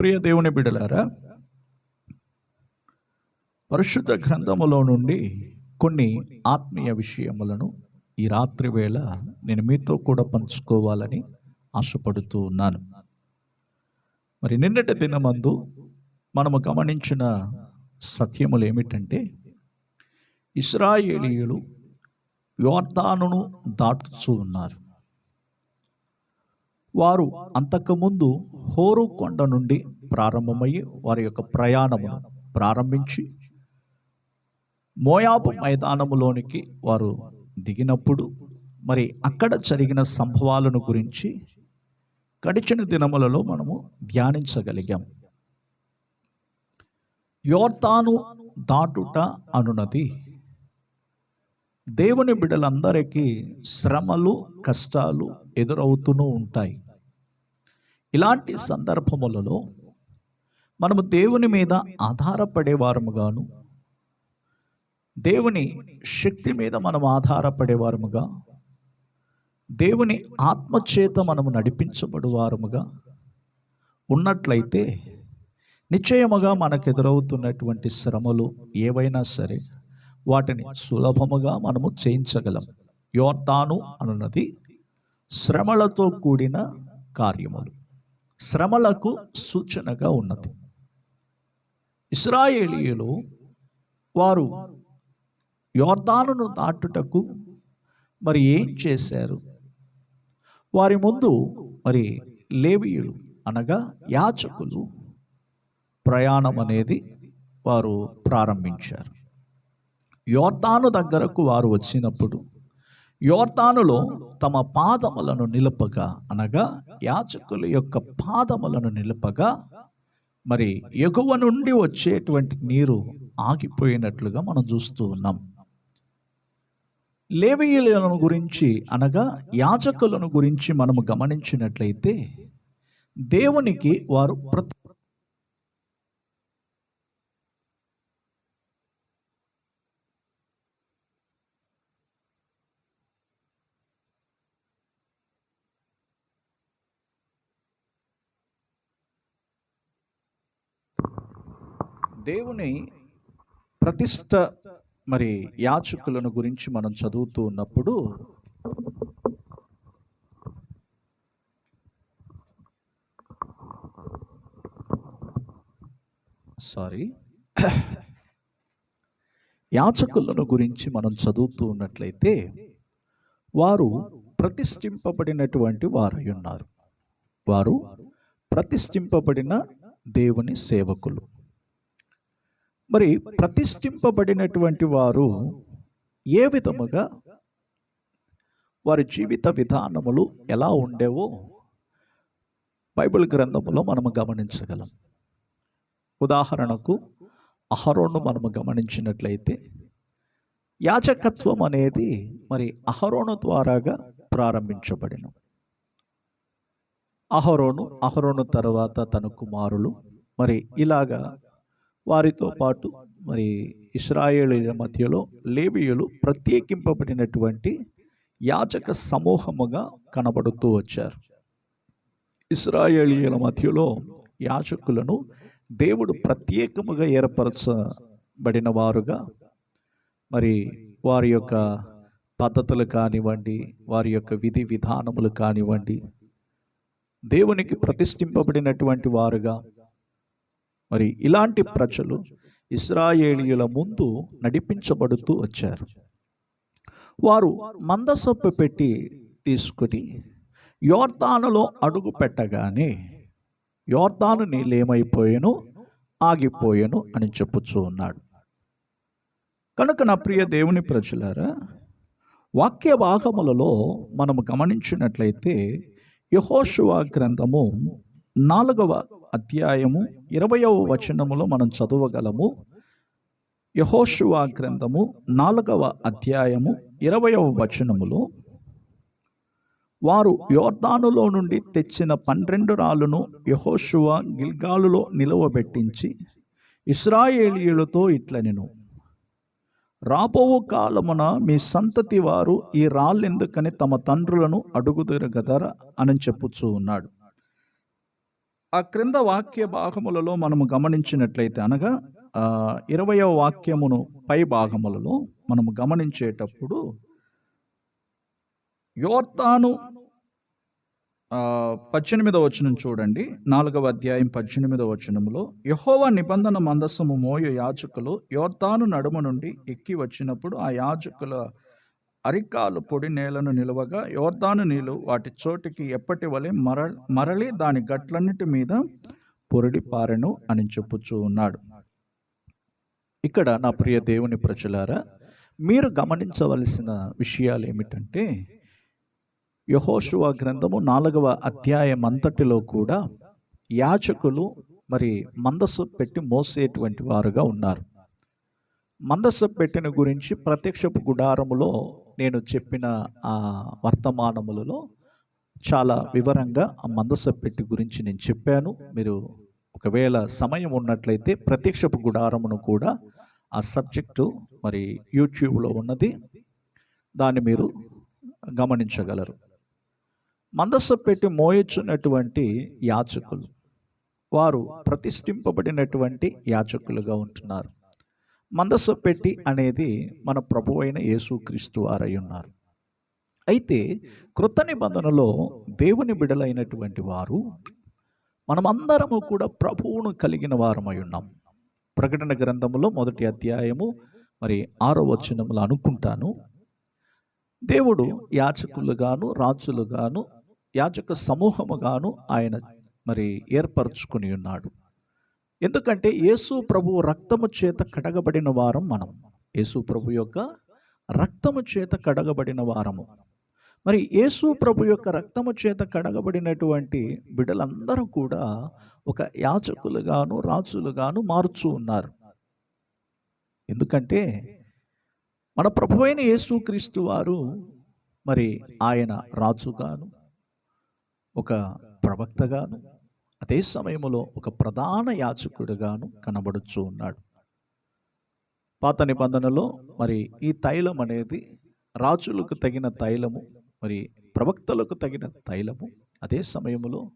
ప్రియ దేవుని బిడలారా పరిశుద్ధ గ్రంథములో నుండి కొన్ని ఆత్మీయ విషయములను ఈ రాత్రి వేళ నేను మీతో కూడా పంచుకోవాలని ఆశపడుతూ ఉన్నాను. మరి నిన్నటి దినమందు మనము గమనించిన సత్యములు ఏమిటంటే ఇస్రాయేలీయులు యోర్ధానును దాటుచూ ఉన్నారు. వారు అంతకుముందు హోరు కొండ నుండి ప్రారంభమయ్యి వారి యొక్క ప్రయాణమును ప్రారంభించి మోయాబు మైదానములోనికి వారు దిగినప్పుడు మరి అక్కడ జరిగిన సంభవాలను గురించి గడిచిన దినములలో మనము ధ్యానించగలిగాం. యోర్తాను దాటుట అనునది. దేవుని బిడ్డలందరికీ శ్రమలు కష్టాలు ఎదురవుతూనూ ఉంటాయి. ఇలాంటి సందర్భములలో మనము దేవుని మీద ఆధారపడే వారముగాను దేవుని శక్తి మీద మనం ఆధారపడే వారముగా దేవుని ఆత్మచేత మనము నడిపించబడువారముగా ఉన్నట్లయితే నిశ్చయముగా మనకు ఎదురవుతున్నటువంటి శ్రమలు ఏవైనా సరే వాటిని సులభముగా మనము చేయించగలం. యోర్తాను అన్నది శ్రమలతో కూడిన కార్యములు. శ్రమలకు సూచనగా ఉన్నది. ఇస్రాయేలీయులు వారు యోర్దానును దాటుటకు మరి ఏం చేశారు? వారి ముందు మరి లేవీయులు అనగా యాచకులు ప్రయాణం అనేది వారు ప్రారంభించారు. యోర్దాను దగ్గరకు వారు వచ్చినప్పుడు యోర్తానులో తమ పాదములను నిలుపగా అనగా యాచకుల యొక్క పాదములను నిలుపగా మరి ఎగువ నుండి వచ్చేటువంటి నీరు ఆగిపోయినట్లుగా మనం చూస్తూ ఉన్నాం. లేవీయులను గురించి అనగా యాచకులను గురించి మనము గమనించినట్లయితే దేవునికి వారు ప్రతి దేవుని ప్రతిష్ట మరి యాచకులను గురించి మనం చదువుతూ ఉన్నప్పుడు సారీ యాచకులను గురించి మనం చదువుతూ ఉన్నట్లయితే వారు ప్రతిష్ఠింపబడినటువంటి వారై ఉన్నారు. వారు ప్రతిష్ఠింపబడిన దేవుని సేవకులు. మరి ప్రతిష్ఠింపబడినటువంటి వారు ఏ విధముగా వారి జీవిత విధానములు ఎలా ఉండేవో బైబిల్ గ్రంథములో మనము గమనించగలం. ఉదాహరణకు అహరోను మనము గమనించినట్లయితే యాచకత్వం అనేది మరి అహరోను ద్వారాగా ప్రారంభించబడిన అహరోను అహరోను తర్వాత తన కుమారులు మరి ఇలాగా వారితో పాటు మరి ఇస్రాయేలీల మధ్యలో లేబియులు ప్రత్యేకింపబడినటువంటి యాచక సమూహముగా కనబడుతూ వచ్చారు. ఇస్రాయేలీల మధ్యలో యాచకులను దేవుడు ప్రత్యేకముగా ఏర్పరచబడిన వారుగా మరి వారి యొక్క పద్ధతులు కానివ్వండి వారి యొక్క విధి విధానములు కానివ్వండి దేవునికి ప్రతిష్ఠింపబడినటువంటి వారుగా మరి ఇలాంటి ప్రజలు ఇస్రాయేలీయుల ముందు నడిపించబడుతూ వచ్చారు. వారు మందసొప్పు పెట్టి తీసుకుని యోర్దానులో అడుగు పెట్టగానే యోర్దాను నీళ్ళేమైపోయాను ఆగిపోయాను అని చెప్పుచూ ఉన్నాడు. కనుక నా ప్రియ దేవుని ప్రజలారా వాక్య భాగములలో మనము గమనించినట్లయితే యహోశువా గ్రంథము నాలుగవ అధ్యాయము ఇరవయవ వచనములో మనం చదవగలము. యహోషువా గ్రంథము నాలుగవ అధ్యాయము ఇరవయవ వచనములో వారు యోర్దానులో నుండి తెచ్చిన పన్నెండు రాళ్ళను యహోషువా గిల్గాలులో నిలువబెట్టించి ఇస్రాయేలీయులతో ఇట్లనెను. రాబోవు కాలమున మీ సంతతి వారు ఈ రాళ్ళెందుకని తమ తండ్రులను అడుగుదరగదరా? అని చెప్పుచూ ఉన్నాడు. ఆ క్రింద వాక్య భాగములలో మనము గమనించినట్లయితే అనగా ఆ, ఇరవయవ వాక్యమును పై భాగములలో మనము గమనించేటప్పుడు యోర్తాను పద్దెనిమిదవ వచనం చూడండి. నాలుగవ అధ్యాయం పద్దెనిమిదవ వచనములో యహోవా నిబంధన మందస్సము మోయ యాజకులు యోర్తాను నడుమ నుండి ఎక్కి వచ్చినప్పుడు ఆ యాజకుల అరికాలు పొడి నేలను నిలువగా యోర్దాను నీళ్ళు వాటి చోటికి ఎప్పటి వలె మర మరలి దాని గట్లన్నిటి మీద పొరడి పారెను అని చెప్పుచూ ఉన్నాడు. ఇక్కడ నా ప్రియ దేవుని ప్రజలారా మీరు గమనించవలసిన విషయాలు ఏమిటంటే యహోషువ గ్రంథము నాలుగవ అధ్యాయం అంతటిలో కూడా యాచకులు మరి మందస్సు పెట్టి మోసేటువంటి వారుగా ఉన్నారు. మందస్సు పెట్టిన గురించి ప్రత్యక్షపు గుడారములో నేను చెప్పిన ఆ వర్తమానములలో చాలా వివరంగా ఆ మందస్సు పెట్టి గురించి నేను చెప్పాను. మీరు ఒకవేళ సమయం ఉన్నట్లయితే ప్రత్యక్షపు గుడారమును కూడా ఆ సబ్జెక్టు మరి యూట్యూబ్లో ఉన్నది. దాన్ని మీరు గమనించగలరు. మందస్సు పెట్టి మోయొచ్చున్నటువంటి యాచకులు వారు ప్రతిష్ఠింపబడినటువంటి యాచకులుగా ఉంటున్నారు. మందస్సు పెట్టి అనేది మన ప్రభు అయిన యేసుక్రీస్తు వారై ఉన్నారు. అయితే కృత నిబంధనలో దేవుని బిడలైనటువంటి వారు మనమందరము కూడా ప్రభువును కలిగిన వారమై ఉన్నాం. ప్రకటన గ్రంథములో మొదటి అధ్యాయము మరి ఆరో వచనములు అనుకుంటాను. దేవుడు యాచకులుగాను రాజులుగాను యాచక సమూహముగాను ఆయన మరి ఏర్పరచుకుని ఉన్నాడు. ఎందుకంటే యేసు ప్రభు రక్తము చేత కడగబడిన వారం మనం. యేసు ప్రభు యొక్క రక్తము చేత కడగబడిన వారము. మరి యేసు ప్రభు యొక్క రక్తము చేత కడగబడినటువంటి బిడ్డలందరూ కూడా ఒక యాచకులుగాను రాజులుగాను మారుచూ ఉన్నారు. ఎందుకంటే మన ప్రభు అయిన యేసుక్రీస్తు వారు మరి ఆయన రాజుగాను ఒక ప్రవక్తగాను అదే సమయంలో ఒక ప్రధాన యాచకుడుగాను కనబడుచు ఉన్నాడు. పాత నిబంధనలో మరి ఈ తైలం అనేది రాజులకు తగిన తైలము మరి ప్రవక్తలకు తగిన తైలము. అదే సమయంలో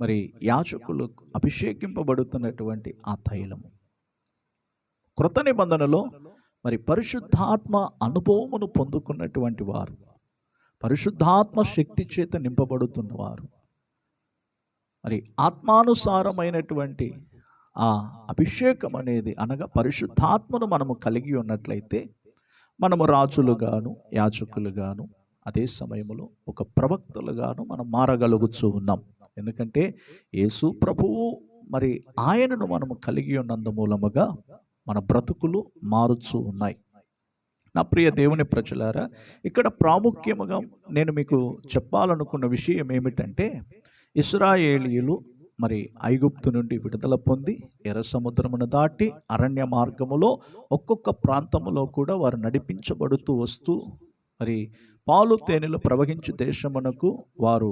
మరి యాచకులకు అభిషేకింపబడుతున్నటువంటి ఆ తైలము. కృత నిబంధనలో మరి పరిశుద్ధాత్మ అనుభవమును పొందుకున్నటువంటి వారు పరిశుద్ధాత్మ శక్తి చేత నింపబడుతున్నవారు మరి ఆత్మానుసారమైనటువంటి ఆ అభిషేకం అనేది అనగా పరిశుద్ధాత్మను మనము కలిగి ఉన్నట్లయితే మనము రాజులుగాను యాచకులుగాను అదే సమయంలో ఒక ప్రవక్తలుగాను మనం మారగలుగుతూ ఉన్నాం. ఎందుకంటే యేసు ప్రభువు మరి ఆయనను మనము కలిగి ఉన్నందు మూలముగా మన బ్రతుకులు మారుచూ ఉన్నాయి. నా ప్రియ దేవుని ప్రజలారా ఇక్కడ ప్రాముఖ్యముగా నేను మీకు చెప్పాలనుకున్న విషయం ఏమిటంటే ఇస్రాయేలీయులు మరి ఐగుప్తు నుండి విడుదల పొంది ఎర్ర సముద్రమును దాటి అరణ్య మార్గములో ఒక్కొక్క ప్రాంతములో కూడా వారు నడిపించబడుతూ వస్తూ మరి పాలు తేనెలు ప్రవహించు దేశమునకు వారు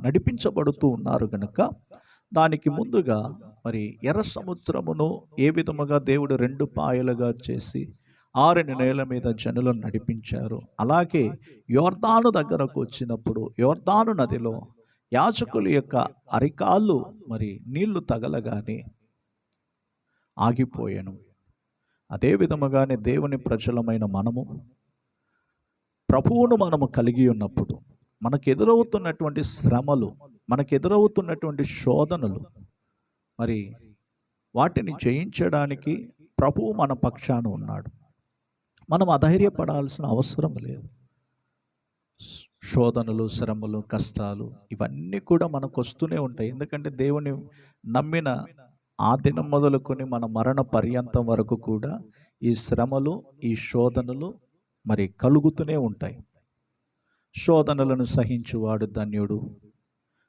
నడిపించబడుతూ ఉన్నారు గనుక దానికి ముందుగా మరి ఎర్ర సముద్రమును ఏ విధముగా దేవుడు రెండు పాయలుగా చేసి ఆరుని నేల మీద జనులను నడిపించారు. అలాగే యోర్దాను దగ్గరకు వచ్చినప్పుడు యోర్దాను నదిలో యాచకులు యొక్క అరికాళ్ళు మరి నీళ్ళు తగలగానే ఆగిపోయాను. అదే విధముగానే దేవుని ప్రజలమైన మనము ప్రభువును మనము కలిగి ఉన్నప్పుడు మనకు ఎదురవుతున్నటువంటి శ్రమలు మనకు ఎదురవుతున్నటువంటి శోధనలు మరి వాటిని జయించడానికి ప్రభువు మన పక్షాన ఉన్నాడు. మనం అధైర్యపడాల్సిన అవసరం లేదు. శోధనలు శ్రమలు కష్టాలు ఇవన్నీ కూడా మనకు వస్తూనే ఉంటాయి. ఎందుకంటే దేవుని నమ్మిన ఆ దినం మొదలుకొని మన మరణ పర్యంతం వరకు కూడా ఈ శ్రమలు ఈ శోధనలు మరి కలుగుతూనే ఉంటాయి. శోధనలను సహించువాడు ధన్యుడు.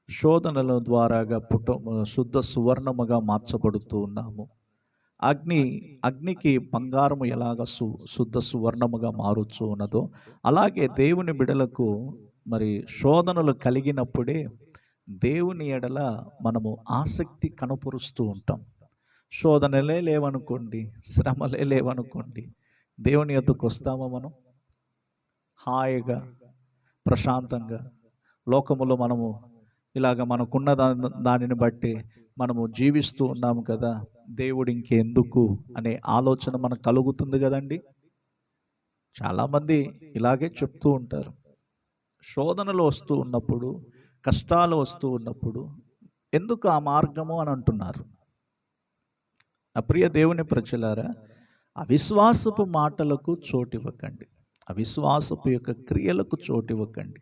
శోధనల ద్వారాగా పుట్ట శుద్ధ సువర్ణముగా మార్చబడుతూ ఉన్నాము. అగ్ని అగ్నికి బంగారము ఎలాగ సు శుద్ధ సువర్ణముగా మారుచు ఉన్నదో అలాగే దేవుని బిడలకు మరి శోధనలు కలిగినప్పుడే దేవుని ఎడల మనము ఆసక్తి కనపరుస్తూ ఉంటాం. శోధనలే లేవనుకోండి శ్రమలే లేవనుకోండి దేవుని యొద్దకు వస్తామా మనం? హాయిగా ప్రశాంతంగా లోకములో మనము ఇలాగ మనకున్న దాని దానిని బట్టి మనము జీవిస్తూ ఉన్నాము కదా దేవుడు ఇంకెందుకు అనే ఆలోచన మనకు కలుగుతుంది కదండి? చాలామంది ఇలాగే చెప్తూ ఉంటారు. శోధనలు వస్తూ ఉన్నప్పుడు కష్టాలు వస్తూ ఉన్నప్పుడు ఎందుకు ఆ మార్గము అని అంటున్నారు? నా ప్రియ దేవుని ప్రజలారా అవిశ్వాసపు మాటలకు చోటివ్వకండి అవిశ్వాసపు యొక్క క్రియలకు చోటివ్వకండి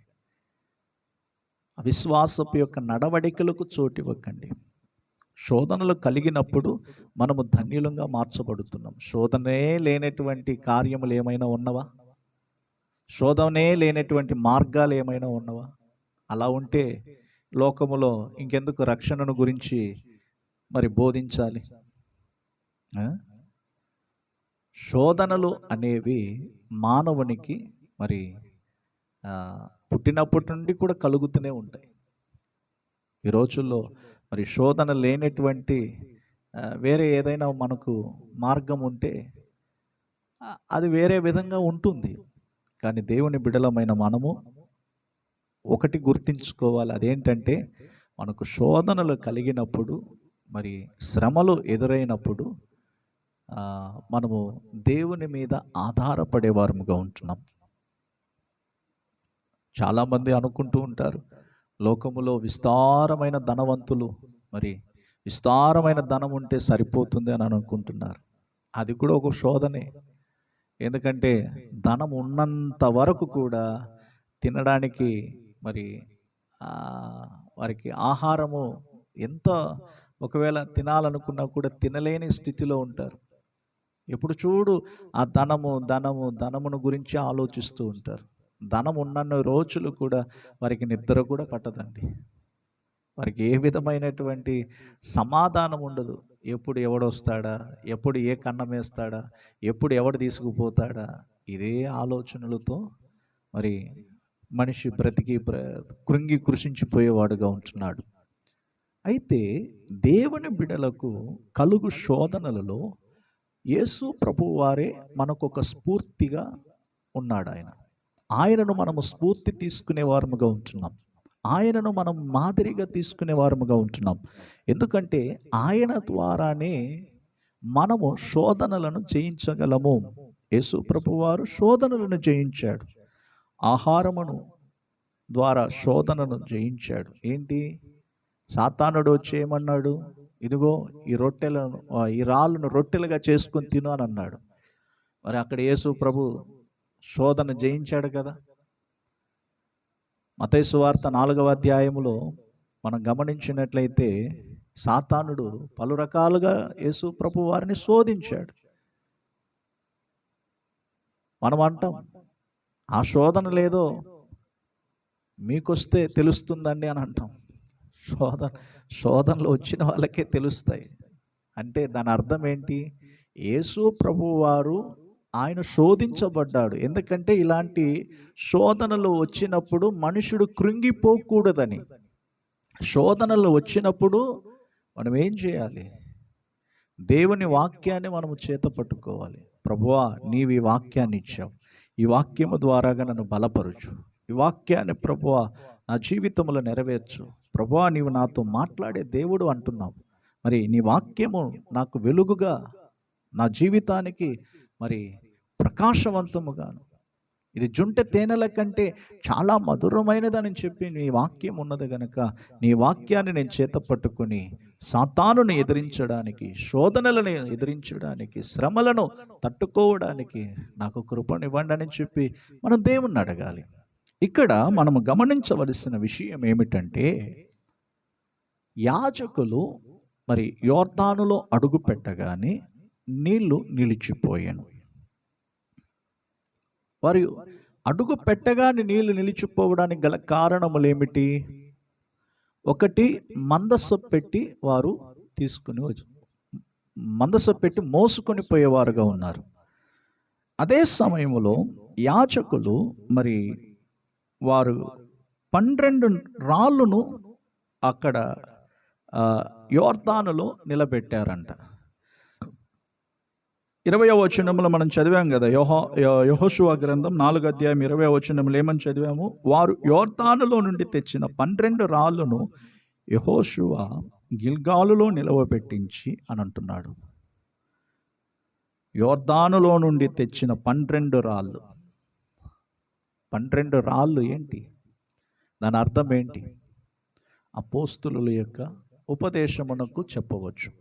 అవిశ్వాసపు యొక్క నడవడికలకు చోటివ్వకండి శోధనలు కలిగినప్పుడు మనము ధన్యులంగా మార్చబడుతున్నాం. శోధనే లేనటువంటి కార్యములు ఏమైనా ఉన్నవా? శోధనే లేనటువంటి మార్గాలు ఏమైనా ఉన్నవా? అలా ఉంటే లోకములో ఇంకెందుకు రక్షణను గురించి మరి బోధించాలి? శోధనలు అనేవి మానవునికి మరి పుట్టినప్పటి నుండి కూడా కలుగుతూనే ఉంటాయి. ఈ రోజుల్లో మరి శోధన లేనటువంటి వేరే ఏదైనా మనకు మార్గం ఉంటే అది వేరే విధంగా ఉంటుంది. కానీ దేవుని బిడలమైన మనము ఒకటి గుర్తించుకోవాలి. అదేంటంటే మనకు శోధనలు కలిగినప్పుడు మరి శ్రమలు ఎదురైనప్పుడు మనము దేవుని మీద ఆధారపడేవారముగా ఉంటున్నాం. చాలామంది అనుకుంటూ ఉంటారు లోకములో విస్తారమైన ధనవంతులు. మరి విస్తారమైన ధనం ఉంటే సరిపోతుంది అని అనుకుంటున్నారు. అది కూడా ఒక శోధనే. ఎందుకంటే ధనం ఉన్నంత వరకు కూడా తినడానికి మరి వారికి ఆహారము ఎంత ఒకవేళ తినాలనుకున్నా కూడా తినలేని స్థితిలో ఉంటారు. ఎప్పుడు చూడు ఆ ధనము ధనము ధనమును గురించి ఆలోచిస్తూ ఉంటారు. ధనం ఉన్నన్ని రోజులు కూడా వారికి నిద్ర కూడా పట్టదండి. వారికి ఏ విధమైనటువంటి సమాధానం ఉండదు. ఎప్పుడు ఎవడొస్తాడా? ఎప్పుడు ఏ కన్నం వేస్తాడా? ఎప్పుడు ఎవడు తీసుకుపోతాడా? ఇదే ఆలోచనలతో మరి మనిషి బ్రతికి ప్ర కృంగి కృషించిపోయేవాడుగా ఉంటున్నాడు. అయితే దేవుని బిడలకు కలుగు శోధనలలో యేసు ప్రభువారే మనకు ఒక స్ఫూర్తిగా ఉన్నాడు ఆయన ఆయనను మనము స్ఫూర్తి తీసుకునే వారముగా ఉంటున్నాం. ఆయనను మనం మాదిరిగా తీసుకునే వారముగా ఉంటున్నాం. ఎందుకంటే ఆయన ద్వారానే మనము శోధనలను జయించగలము యేసు ప్రభువారు శోధనలను జయించాడు ఆహారమును ద్వారా శోధనను జయించాడు ఏంటి? సాతానుడు వచ్చి ఏమన్నాడు? ఇదిగో ఈ రొట్టెలను ఈ రాళ్ళను రొట్టెలుగా చేసుకొని తిను అని అన్నాడు. మరి అక్కడ యేసు ప్రభు శోధన జయించాడు కదా. మతైసు వార్త నాలుగవ అధ్యాయములో మనం గమనించినట్లయితే సాతానుడు పలు రకాలుగా యేసు ప్రభు వారిని శోధించాడు. మనం అంటాం ఆ శోధన లేదో మీకొస్తే తెలుస్తుందండి అని అంటాం. శోధన శోధనలు వచ్చిన వాళ్ళకే తెలుస్తాయి. అంటే దాని అర్థం ఏంటి? యేసు ప్రభువారు ఆయన శోధించబడ్డాడు. ఎందుకంటే ఇలాంటి శోధనలు వచ్చినప్పుడు మనుషుడు కృంగిపోకూడదని. శోధనలు వచ్చినప్పుడు మనం ఏం చేయాలి? దేవుని వాక్యాన్ని మనము చేత పట్టుకోవాలి. ప్రభువా నీవు ఈ వాక్యాన్ని ఇచ్చావు. ఈ వాక్యము ద్వారాగా నన్ను బలపరుచు. ఈ వాక్యాన్ని ప్రభువా నా జీవితంలో నెరవేర్చు. ప్రభువా నీవు నాతో మాట్లాడే దేవుడు అంటున్నావు. మరి నీ వాక్యము నాకు వెలుగుగా నా జీవితానికి మరి ప్రకాశవంతముగాను. ఇది జుంట తేనెల కంటే చాలా మధురమైనదని చెప్పి నీ వాక్యం ఉన్నది గనక నీ వాక్యాన్ని నేను చేత పట్టుకుని సాతానుని ఎదిరించడానికి శోధనలను ఎదిరించడానికి శ్రమలను తట్టుకోవడానికి నాకు కృపనివ్వండి అని చెప్పి మనం దేవుణ్ణి అడగాలి. ఇక్కడ మనం గమనించవలసిన విషయం ఏమిటంటే యాజకులు మరి యోర్దానులో అడుగు పెట్టగానే నీళ్ళు నిలిచిపోయాను. వారు అడుగు పెట్టగానే నీళ్ళు నిలిచిపోవడానికి గల కారణములు ఏమిటి ఒకటి మందస్సు పెట్టి వారు తీసుకుని మందస్సు పెట్టి మోసుకొని పోయేవారుగా ఉన్నారు. అదే సమయంలో యాచకులు మరి వారు పన్నెండు రాళ్ళను అక్కడ ఆ, యోర్దానులో నిలబెట్టారంట. ఇరవై వచనములో మనం చదివాం కదా యోహో యహోషువ గ్రంథం నాలుగు అధ్యాయం ఇరవై వచనములు ఏమని చదివాము? వారు యోర్తానులో నుండి తెచ్చిన పన్నెండు రాళ్ళను యహోషువ గిల్గాలులో నిలవబెట్టించి అని అంటున్నాడు. యోర్దానులో నుండి తెచ్చిన పన్నెండు రాళ్ళు. పన్నెండు రాళ్ళు ఏంటి? దాని అర్థం ఏంటి? అపోస్తుల యొక్క ఉపదేశమునకు చెప్పవచ్చు.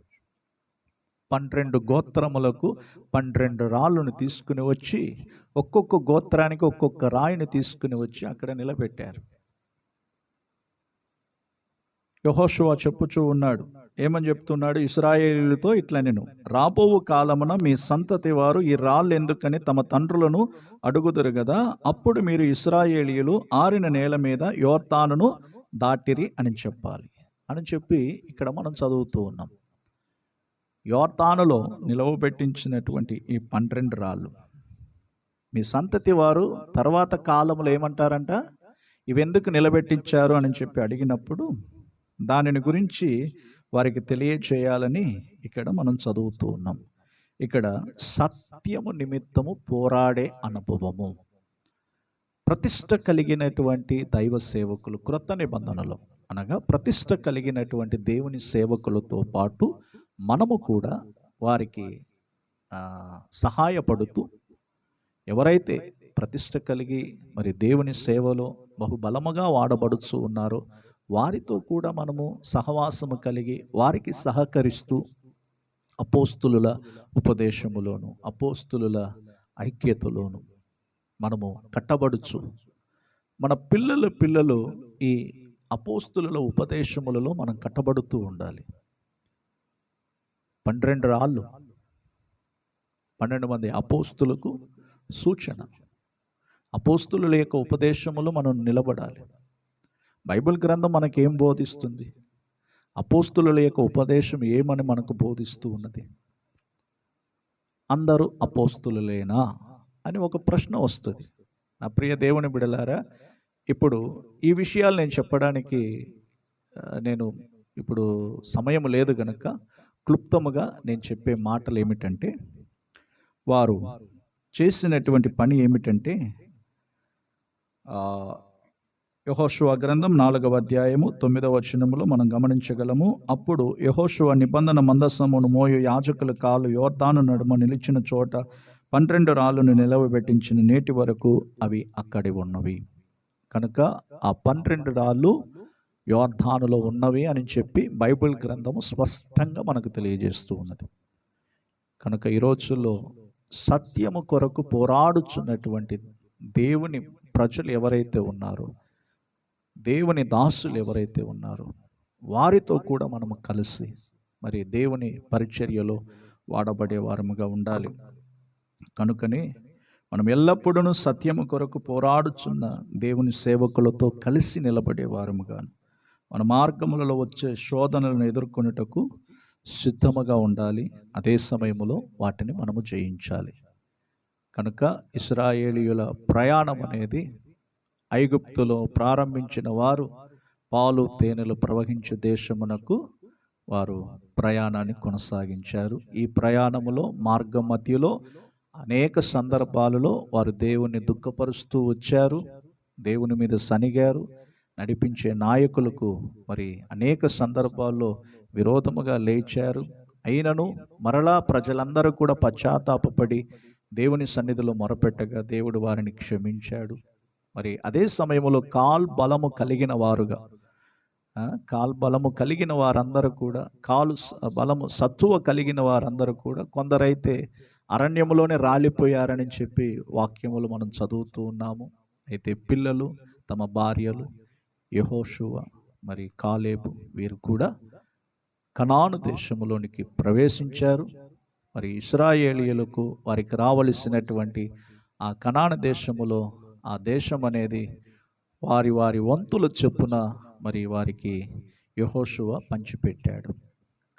పన్నెండు గోత్రములకు పన్నెండు రాళ్ళను తీసుకుని వచ్చి ఒక్కొక్క గోత్రానికి ఒక్కొక్క రాయిని తీసుకుని వచ్చి అక్కడ నిలబెట్టారు. యహోషువా చెప్పుచూ ఉన్నాడు ఏమని చెప్తున్నాడు? ఇస్రాయేలీలతో ఇట్లా నేను రాబోవు కాలమున మీ సంతతి వారు ఈ రాళ్ళు ఎందుకని తమ తండ్రులను అడుగుదురు కదా అప్పుడు మీరు ఇస్రాయేలీయులు ఆరిన నేల మీద యోర్తానును దాటిరి అని చెప్పాలి. అని చెప్పి ఇక్కడ మనం చదువుతూ ఉన్నాం. యోర్తానులో నిలవబెట్టించినటువంటి ఈ పన్నెండు రాళ్ళు. మీ సంతతి వారు తర్వాత కాలంలో ఏమంటారంట? ఇవెందుకు నిలబెట్టించారు అని చెప్పి అడిగినప్పుడు దానిని గురించి వారికి తెలియచేయాలని ఇక్కడ మనం చదువుతూ ఉన్నాం. ఇక్కడ సత్యము నిమిత్తము పోరాడే అనుభవము. ప్రతిష్ట కలిగినటువంటి దైవ సేవకులు క్రొత్త నిబంధనలు అనగా ప్రతిష్ట కలిగినటువంటి దేవుని సేవకులతో పాటు మనము కూడా వారికి సహాయపడుతూ ఎవరైతే ప్రతిష్ట కలిగి మరి దేవుని సేవలో బహుబలముగా వాడబడుచు ఉన్నారో వారితో కూడా మనము సహవాసము కలిగి వారికి సహకరిస్తూ అపోస్తులుల ఉపదేశములోను అపోస్తులుల ఐక్యతలోను మనము కట్టబడుచు. మన పిల్లల పిల్లలు ఈ అపోస్తుల ఉపదేశములలో మనం కట్టబడుతూ ఉండాలి. పన్నెండు రాళ్ళు పన్నెండు మంది అపోస్తులకు సూచన. అపోస్తుల యొక్క ఉపదేశములు మనం నిలబడాలి. బైబిల్ గ్రంథం మనకేం బోధిస్తుంది? అపోస్తుల యొక్క ఉపదేశం ఏమని మనకు బోధిస్తూ ఉన్నది? అందరూ అపోస్తులులేనా అని ఒక ప్రశ్న వస్తుంది. నా ప్రియ దేవుని బిడలారా ఇప్పుడు ఈ విషయాలు నేను చెప్పడానికి నేను ఇప్పుడు సమయం లేదు గనక క్లుప్తముగా నేను చెప్పే మాటలు ఏమిటంటే వారు చేసినటువంటి పని ఏమిటంటే యహోశువ గ్రంథం నాలుగవ అధ్యాయము తొమ్మిదవ వచనములో మనం గమనించగలము. అప్పుడు యహోశువ నిబంధన మందసమును మోయు యాజకుల కాలు యోర్దాను నడుమ నిలిచిన చోట పన్నెండు రాళ్ళను నిలవబెట్టించిన నేటి వరకు అవి అక్కడి ఉన్నవి. కనుక ఆ పన్నెండు రాళ్ళు యోర్ధానులో ఉన్నవి అని చెప్పి బైబిల్ గ్రంథము స్పష్టంగా మనకు తెలియజేస్తూ ఉన్నది. కనుక ఈ రోజుల్లో సత్యము కొరకు పోరాడుచున్నటువంటి దేవుని ప్రజలు ఎవరైతే ఉన్నారో దేవుని దాసులు ఎవరైతే ఉన్నారో వారితో కూడా మనము కలిసి మరి దేవుని పరిచర్యలో వాడబడే వారముగా ఉండాలి. కనుకనే మనం ఎల్లప్పుడూ సత్యము కొరకు పోరాడుచున్న దేవుని సేవకులతో కలిసి నిలబడే వారముగాను మన మార్గములలో వచ్చే శోధనలను ఎదుర్కొనుటకు సిద్ధముగా ఉండాలి. అదే సమయంలో వాటిని మనము జయించాలి. కనుక ఇస్రాయేలీయుల ప్రయాణం అనేది ఐగుప్తులో ప్రారంభించిన వారు పాలు తేనెలు ప్రవహించే దేశమునకు వారు ప్రయాణాన్ని కొనసాగించారు. ఈ ప్రయాణములో మార్గ మధ్యలో అనేక సందర్భాలలో వారు దేవుణ్ణి దుఃఖపరుస్తూ వచ్చారు. దేవుని మీద సనిగారు. నడిపించే నాయకులకు మరి అనేక సందర్భాల్లో విరోధముగా లేచారు. అయినను మరలా ప్రజలందరూ కూడా పశ్చాత్తాపడి దేవుని సన్నిధిలో మొరపెట్టగా దేవుడు వారిని క్షమించాడు. మరి అదే సమయంలో కాల్ బలము కలిగిన వారుగా కాల్ బలము కలిగిన వారందరూ కూడా కాలు బలము సత్తువ కలిగిన వారందరూ కూడా కొందరైతే అరణ్యములోనే రాలిపోయారని చెప్పి వాక్యములు మనం చదువుతూ ఉన్నాము. అయితే పిల్లలు తమ భార్యలు యహోషువ మరి కాలేబు వీరు కూడా కనాను దేశములోనికి ప్రవేశించారు. మరి ఇస్రాయేలీయులకు వారికి రావలసినటువంటి ఆ కనాన దేశములో ఆ దేశం అనేది వారి వారి వంతుల చెప్పున మరి వారికి యహోషువ పంచిపెట్టాడు.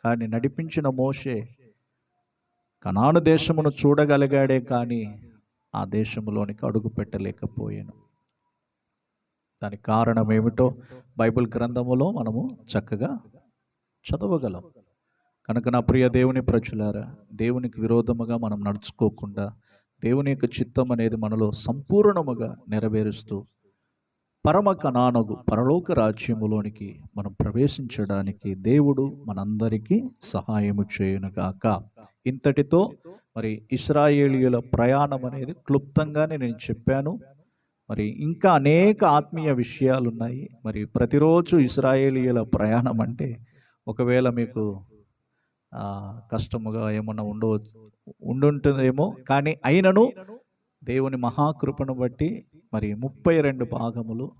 కానీ నడిపించిన మోషే కనాను దేశమును చూడగలిగాడే కానీ ఆ దేశంలోనికి అడుగు పెట్టలేకపోయాను దానికి కారణం ఏమిటో బైబిల్ గ్రంథములో మనము చక్కగా చదవగలం. కనుక నా ప్రియ దేవుని ప్రజలారా దేవునికి విరోధముగా మనం నడుచుకోకుండా దేవుని యొక్క చిత్తం అనేది మనలో సంపూర్ణముగా నెరవేరుస్తూ పరమ కణానగు పరలోక రాజ్యములోనికి మనం ప్రవేశించడానికి దేవుడు మనందరికీ సహాయము చేయునుగాక. ఇంతటితో మరి ఇస్రాయేలీయుల ప్రయాణం అనేది క్లుప్తంగానే నేను చెప్పాను. మరి ఇంకా అనేక ఆత్మీయ విషయాలు ఉన్నాయి మరి ప్రతిరోజు ఇస్రాయేలీయుల ప్రయాణం అంటే ఒకవేళ మీకు కష్టముగా ఏమన్నా ఉండవచ్చు ఉండుంటుందేమో కానీ అయినను దేవుని మహాకృపను బట్టి మరి ముప్పై రెండు భాగములు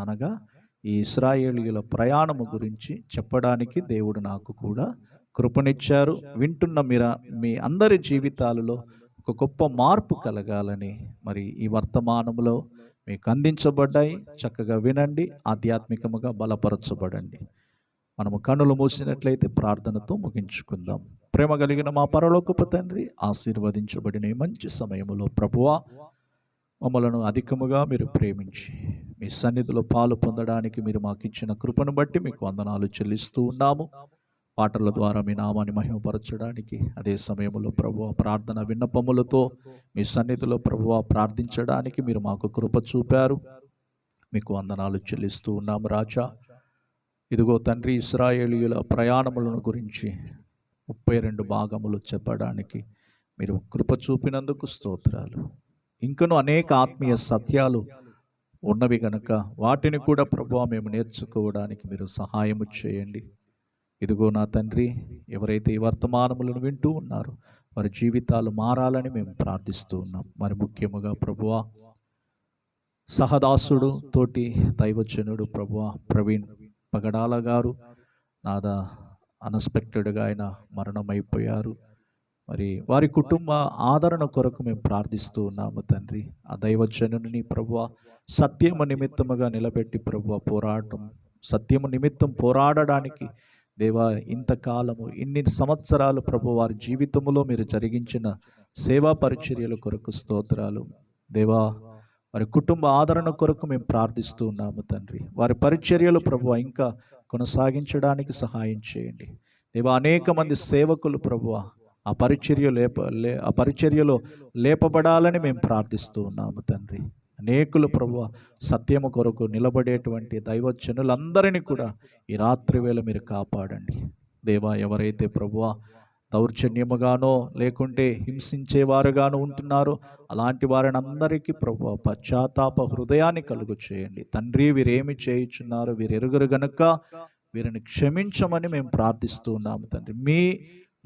అనగా ఈ ఇస్రాయేలీయుల ప్రయాణము గురించి చెప్పడానికి దేవుడు నాకు కూడా కృపనిచ్చారు. వింటున్న మీర మీ అందరి జీవితాలలో ఒక గొప్ప మార్పు కలగాలని మరి ఈ వర్తమానములో మీకు అందించబడ్డాయి. చక్కగా వినండి ఆధ్యాత్మికముగా బలపరచబడండి. మనము కన్నులు మూసినట్లయితే ప్రార్థనతో ముగించుకుందాం. ప్రేమ కలిగిన మా పరలోకపు తండ్రి ఆశీర్వదించబడిన ఈ మంచి సమయములో ప్రభువా మమ్మలను అధికముగా మీరు ప్రేమించి మీ సన్నిధిలో పాలు పొందడానికి మీరు మాకు ఇచ్చిన కృపను బట్టి మీకు వందనాలు చెల్లిస్తూ ఉన్నాము. పాటల ద్వారా మీ నామాన్ని మహిమపరచడానికి అదే సమయంలో ప్రభు ప్రార్థన విన్నపములతో మీ సన్నిధిలో ప్రభువ ప్రార్థించడానికి మీరు మాకు కృప చూపారు. మీకు వందనాలు చెల్లిస్తూ ఉన్నాము రాజా. ఇదిగో తండ్రి ఇస్రాయేలీయుల ప్రయాణములను గురించి ముప్పై రెండు భాగములు చెప్పడానికి మీరు కృప చూపినందుకు స్తోత్రాలు. ఇంకను అనేక ఆత్మీయ సత్యాలు ఉన్నవి కనుక వాటిని కూడా ప్రభు మేము నేర్చుకోవడానికి మీరు సహాయము చేయండి. ఇదిగో నా తండ్రి ఎవరైతే ఈ వర్తమానములను వింటూ ఉన్నారో వారి జీవితాలు మారాలని మేము ప్రార్థిస్తూ ఉన్నాం. మరి ముఖ్యముగా ప్రభువా సహదాసుడు తోటి దైవజనుడు ప్రభువా ప్రవీణ్ పగడాల గారు నాదా అన్ఎక్స్పెక్టెడ్గా ఆయన మరణమైపోయారు. మరి వారి కుటుంబ ఆదరణ కొరకు మేము ప్రార్థిస్తూ ఉన్నాము తండ్రి. ఆ దైవజనుని ప్రభువ సత్యము నిమిత్తముగా నిలబెట్టి ప్రభువ పోరాటం సత్యము నిమిత్తం పోరాడడానికి దేవా ఇంతకాలము ఇన్ని సంవత్సరాలు ప్రభు వారి జీవితంలో మీరు జరిగించిన సేవా పరిచర్యల కొరకు స్తోత్రాలు. దేవా వారి కుటుంబ ఆదరణ కొరకు మేము ప్రార్థిస్తూ ఉన్నాము తండ్రి. వారి పరిచర్యలు ప్రభు ఇంకా కొనసాగించడానికి సహాయం చేయండి. దేవా అనేక మంది సేవకులు ప్రభు ఆ పరిచర్య లేప లే ఆ పరిచర్యలో లేపబడాలని మేము ప్రార్థిస్తూ ఉన్నాము తండ్రి. అనేకులు ప్రభు సత్యము కొరకు నిలబడేటువంటి దైవజనులందరినీ కూడా ఈ రాత్రి వేళ మీరు కాపాడండి. దేవా ఎవరైతే ప్రభువా దౌర్జన్యముగానో లేకుంటే హింసించేవారుగానో ఉంటున్నారో అలాంటి వారిని అందరికీ ప్రభు పశ్చాత్తాప హృదయాన్ని కలుగు చేయండి. తండ్రి వీరేమి చేయుచున్నారు వీరెరుగురు గనుక వీరిని క్షమించమని మేము ప్రార్థిస్తూ ఉన్నాము తండ్రి. మీ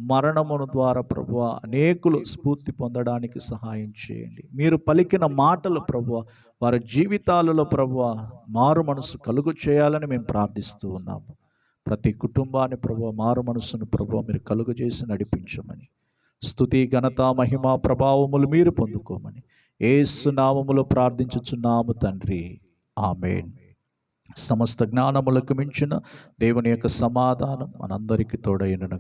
మరణమును ద్వారా ప్రభు అనేకులు స్ఫూర్తి పొందడానికి సహాయం చేయండి. మీరు పలికిన మాటలు ప్రభు వారి జీవితాలలో ప్రభు మారు మనసు కలుగు చేయాలని మేము ప్రార్థిస్తూ ఉన్నాము. ప్రతి కుటుంబాన్ని ప్రభు మారు మనసును ప్రభు మీరు కలుగు చేసి నడిపించమని. స్థుతి ఘనత మహిమ ప్రభావములు మీరు పొందుకోమని. ఏసు నామములో ప్రార్థించుచున్నాము తండ్రి. ఆమెన్. సమస్త జ్ఞానములకు మించిన దేవుని యొక్క సమాధానం మనందరికీ తోడైనను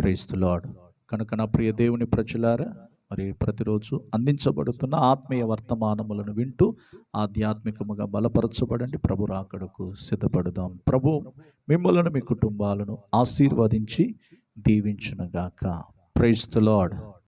గాక కనుక నా ప్రియ దేవుని ప్రజలారా మరి ప్రతిరోజు అందించబడుతున్న ఆత్మీయ వర్తమానములను వింటూ ఆధ్యాత్మికముగా బలపరచబడండి. ప్రభు రాకడకు సిద్ధపడదాం. ప్రభు మిమ్మలను మీ కుటుంబాలను ఆశీర్వదించి దీవించునుగాక. ప్రైజ్